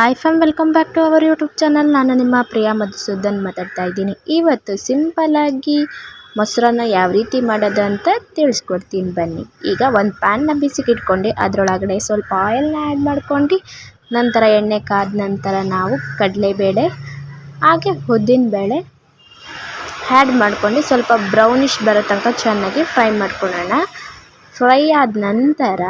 Hi fam welcome back to our YouTube channel ನಾನು ನಿಮ್ಮ ಪ್ರಿಯಾ ಮಧುಸೂದನ್ ಮಾತಾಡ್ತಾ ಇದ್ದೀನಿ. ಇವತ್ತು ಸಿಂಪಲ್ಲಾಗಿ ಮೊಸರನ್ನ ಯಾವ ರೀತಿ ಮಾಡೋದು ಅಂತ ತಿಳಿಸ್ಕೊಡ್ತೀನಿ ಬನ್ನಿ. ಈಗ ಒಂದು ಪ್ಯಾನ್ನ ಬಿಸಿಗಿಟ್ಕೊಂಡು ಅದರೊಳಗಡೆ ಸ್ವಲ್ಪ ಆಯಿಲ್ನ ಆ್ಯಡ್ ಮಾಡ್ಕೊಂಡು ನಂತರ ಎಣ್ಣೆ ಕಾದ ನಂತರ ನಾವು ಕಡಲೆಬೇಳೆ, ಹಾಗೆ ಉದ್ದಿನ ಬೇಳೆ ಆ್ಯಡ್ ಮಾಡ್ಕೊಂಡು ಸ್ವಲ್ಪ ಬ್ರೌನಿಷ್ ಬರೋ ತನಕ ಚೆನ್ನಾಗಿ ಫ್ರೈ ಮಾಡ್ಕೊಳ್ಳೋಣ. ಫ್ರೈ ಆದ ನಂತರ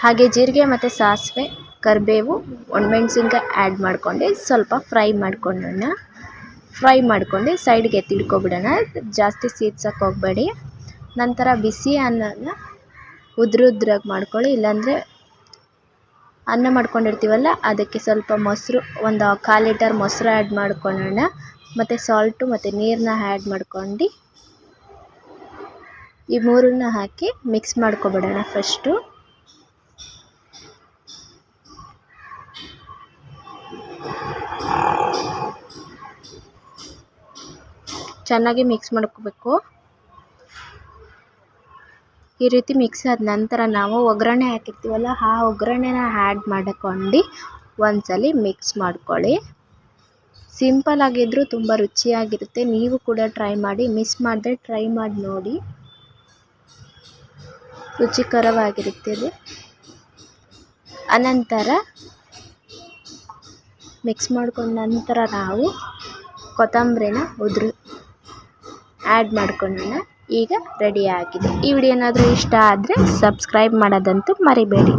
ಹಾಗೆ ಜೀರಿಗೆ ಮತ್ತು ಸಾಸಿವೆ, ಕರಿಬೇವು, ಒಣಮೆಣ್ಸಿನ್ಕಾಯಿ ಆ್ಯಡ್ ಮಾಡ್ಕೊಂಡು ಸ್ವಲ್ಪ ಫ್ರೈ ಮಾಡ್ಕೊಂಡೋಣ. ಫ್ರೈ ಮಾಡ್ಕೊಂಡು ಸೈಡ್ಗೆ ಎತ್ತಿಡ್ಕೊಬಿಡೋಣ ಜಾಸ್ತಿ ಸೀದ್ಸಕ್ಕೆ ಹೋಗಬೇಡಿ. ನಂತರ ಬಿಸಿ ಅನ್ನನ ಉದ್ರುದ್ರಾಗಿ ಮಾಡ್ಕೊಳ್ಳಿ. ಇಲ್ಲಾಂದರೆ ಅನ್ನ ಮಾಡ್ಕೊಂಡಿರ್ತೀವಲ್ಲ, ಅದಕ್ಕೆ ಸ್ವಲ್ಪ ಮೊಸರು, ಒಂದು ಕಾಲು ಲೀಟರ್ ಮೊಸರು ಆ್ಯಡ್ ಮಾಡ್ಕೊಳ್ಳೋಣ. ಮತ್ತು ಸಾಲ್ಟು ಮತ್ತು ನೀರನ್ನ ಆ್ಯಡ್ ಮಾಡ್ಕೊಂಡು ಈ ಮೂರನ್ನ ಹಾಕಿ ಮಿಕ್ಸ್ ಮಾಡ್ಕೊಬಿಡೋಣ ಫಸ್ಟು ಚೆನ್ನಾಗಿ ಮಿಕ್ಸ್ ಮಾಡ್ಕೋಬೇಕು. ಈ ರೀತಿ ಮಿಕ್ಸ್ ಆದ ನಂತರ ನಾವು ಒಗ್ಗರಣೆ ಹಾಕಿರ್ತೀವಲ್ಲ, ಆ ಒಗ್ಗರಣೆನ ಆ್ಯಡ್ ಮಾಡ್ಕೊಂಡು ಒಂದ್ಸಲ ಮಿಕ್ಸ್ ಮಾಡ್ಕೊಳ್ಳಿ. ಸಿಂಪಲ್ ಆಗಿದ್ದರೂ ತುಂಬ ರುಚಿಯಾಗಿರುತ್ತೆ. ನೀವು ಕೂಡ ಟ್ರೈ ಮಾಡಿ ಮಿಸ್ ಮಾಡದೆ ಟ್ರೈ ಮಾಡಿ ನೋಡಿ. ರುಚಿಕರವಾಗಿರುತ್ತೆ ಇದು. ಅನಂತರ ಮಿಕ್ಸ್ ಮಾಡ್ಕೊಂಡ ನಂತರ ನಾವು ಕೊತ್ತಂಬರಿನ ಉದುರು ಆ್ಯಡ್ ಮಾಡ್ಕೊಂಡಿನ ಈಗ ರೆಡಿ ಆಗಿದೆ. ಈ ವಿಡಿಯೋ ಏನಾದರೂ ಇಷ್ಟ ಆದರೆ ಸಬ್ಸ್ಕ್ರೈಬ್ ಮಾಡೋದಂತೂ ಮರಿಬೇಡಿ.